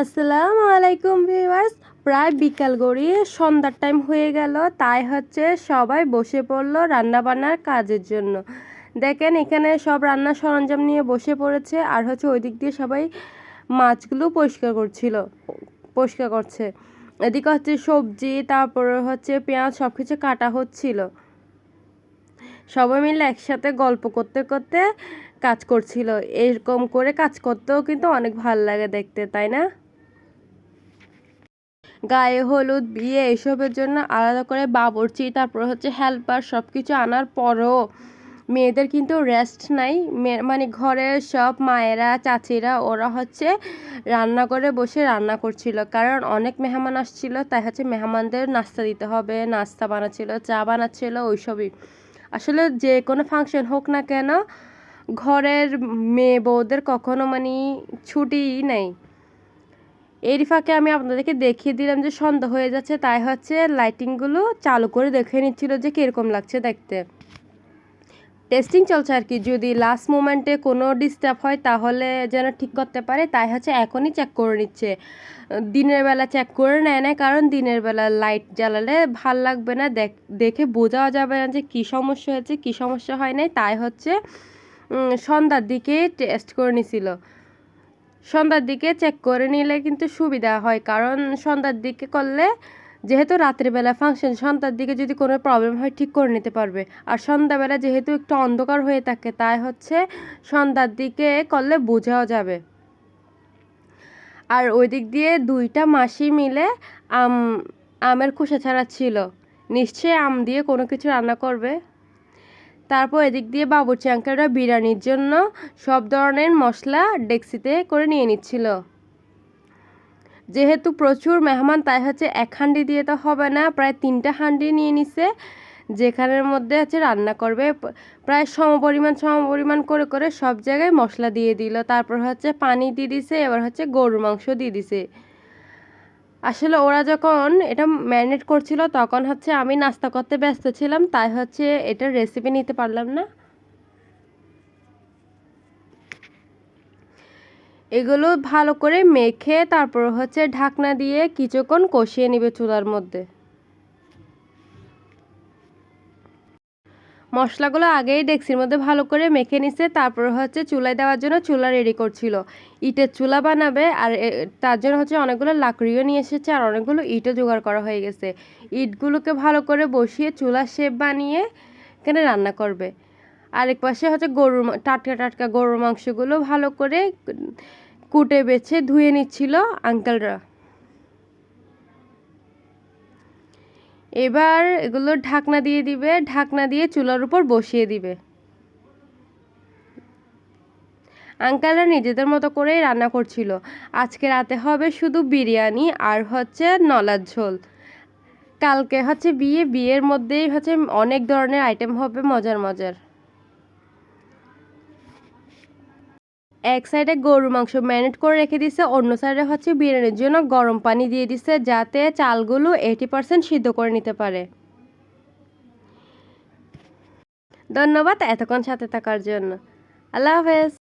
আসসালামু আলাইকুম ভিউয়ার্স। প্রায় বিকাল গড়িয়ে সন্ধ্যার টাইম হয়ে গেল, তাই হচ্ছে সবাই বসে পড়ল রান্নাবান্নার কাজের জন্য। দেখেন, এখানে সব রান্নার সরঞ্জাম নিয়ে বসে পড়েছে, আর হচ্ছে ওই দিক দিয়ে সবাই মাছগুলো পরিষ্কার করছিল, পরিষ্কার করছে। এদিকে হচ্ছে সবজি, তারপরে হচ্ছে পেঁয়াজ সব কিছু কাটা হচ্ছিল। সবাই মিলে একসাথে গল্প করতে করতে কাজ করছিল। এরকম করে কাজ করতেও কিন্তু অনেক ভালো লাগে দেখতে, তাই না? গায়ে হলুদ, বিয়ে এসবের জন্য আলাদা করে বাবরচি, তারপর হচ্ছে হেল্পার সব কিছু আনার পরও মেয়েদের কিন্তু রেস্ট নাই। মানে ঘরের সব মায়েরা, চাচিরা, ওরা হচ্ছে রান্না করে বসে রান্না করছিল। কারণ অনেক মেহমান আসছিল, তাই হচ্ছে মেহমানদের নাস্তা দিতে হবে, নাস্তা বানাচ্ছিল, চা বানাচ্ছিল, ওইসবই। আসলে যে কোনো ফাংশন হোক না কেন, ঘরের মেয়ে বউদের কখনো মানে ছুটিই নেই। এরই ফাঁকে আমি আপনাদেরকে দেখিয়ে দিলাম যে সন্ধ্যা হয়ে যাচ্ছে, তাই হচ্ছে লাইটিংগুলো চালু করে দেখে নিচ্ছিল যে কীরকম লাগছে দেখতে। টেস্টিং চলছে আর কি, যদি লাস্ট মোমেন্টে কোনো ডিস্টার্ব হয় তাহলে যেন ঠিক করতে পারে, তাই হচ্ছে এখনই চেক করে নিচ্ছে। দিনের বেলা চেক করে নেয় না কারণ দিনের বেলা লাইট জ্বালালে ভালো লাগবে না, দেখে বোঝাও যাবে না যে কী সমস্যা হয়েছে, কী সমস্যা হয় নাই, তাই হচ্ছে সন্ধ্যার দিকে টেস্ট করে নিছিল। সন্ধ্যার দিকে চেক করে নিলে কিন্তু সুবিধা হয়। কারণ সন্ধ্যার দিকে করলে যেহেতু রাত্রিবেলা ফাংশন সন্ধ্যার দিকে যদি কোনো প্রবলেম হয় ঠিক করে নিতে পারবে। আর সন্ধ্যাবেলা যেহেতু একটু অন্ধকার হয়ে থাকে, তাই হচ্ছে সন্ধ্যার দিকে করলে বোঝাও যাবে। আর ওই দিক দিয়ে দুইটা মাসি মিলে আম, আমের খোসা ছাড়া ছিল। নিশ্চয়ই আম দিয়ে কোনো কিছু রান্না করবে। তারপর এদিক দিয়ে বাবুর্চি আঙ্কেলরা বিরিয়ানির জন্য সব ধরনের মশলা ডেক্সিতে করে নিয়ে নিচ্ছিল। যেহেতু প্রচুর মেহমান, তাই হচ্ছে এক হান্ডি দিয়ে তো হবে না, প্রায় তিনটা হান্ডি নিয়ে নিছে, যেখানের মধ্যে হচ্ছে রান্না করবে, প্রায় সমপরিমাণ সমপরিমাণ করে করে সব জায়গায় মশলা দিয়ে দিল। তারপর হচ্ছে পানি দিয়ে দিছে, এবার হচ্ছে গরুর মাংস দিয়ে দিছে। আসলে ওরা যখন এটা ম্যারিনেট করছিল, তখন হচ্ছে আমি নাস্তা করতে ব্যস্ত ছিলাম, তাই হচ্ছে এটার রেসিপি নিতে পারলাম না। এগুলো ভালো করে মেখে তারপর হচ্ছে ঢাকনা দিয়ে কিছুক্ষণ কষিয়ে নিবে চুলার মধ্যে। মশলাগুলো আগেই ডেক্সির মধ্যে ভালো করে মেখে নিছে, তারপর হচ্ছে চুলায় দেওয়ার জন্য চুলা রেডি করছিল। ইটের চুলা বানাবে আর তার জন্য হচ্ছে অনেকগুলো লাকড়িও নিয়ে এসেছে আর অনেকগুলো ইটও জোগাড় করা হয়ে গেছে। ইটগুলোকে ভালো করে বসিয়ে চুলা শেপ বানিয়ে এখানে রান্না করবে। আরেক পাশে হচ্ছে গরুর টাটকা টাটকা গরুর মাংসগুলো ভালো করে কুটে বেছে ধুয়ে নিচ্ছিল আঙ্কেলরা এবার এগুলো ঢাকনা দিয়ে দিবে, ঢাকনা দিয়ে চুলার উপর বসিয়ে দিবে। আঙ্কালরা নিজেদের মতো করেই রান্না করছিল। আজকে রাতে হবে শুধু বিরিয়ানি আর হচ্ছে নলার ঝোল। কালকে হচ্ছে বিয়ে, বিয়ের মধ্যেই হচ্ছে অনেক ধরনের আইটেম হবে মজার মজার। এক সাইডে গরুর মাংস ম্যারিনেট করে রেখে দিছে, অন্য সাইডে হচ্ছে বিরিয়ানির জন্য গরম পানি দিয়ে দিছে, যাতে চালগুলো এইটি পার্সেন্ট সিদ্ধ করে নিতে পারে। ধন্যবাদ এতক্ষণ সাথে থাকার জন্য। আল্লাহ হাফেজ।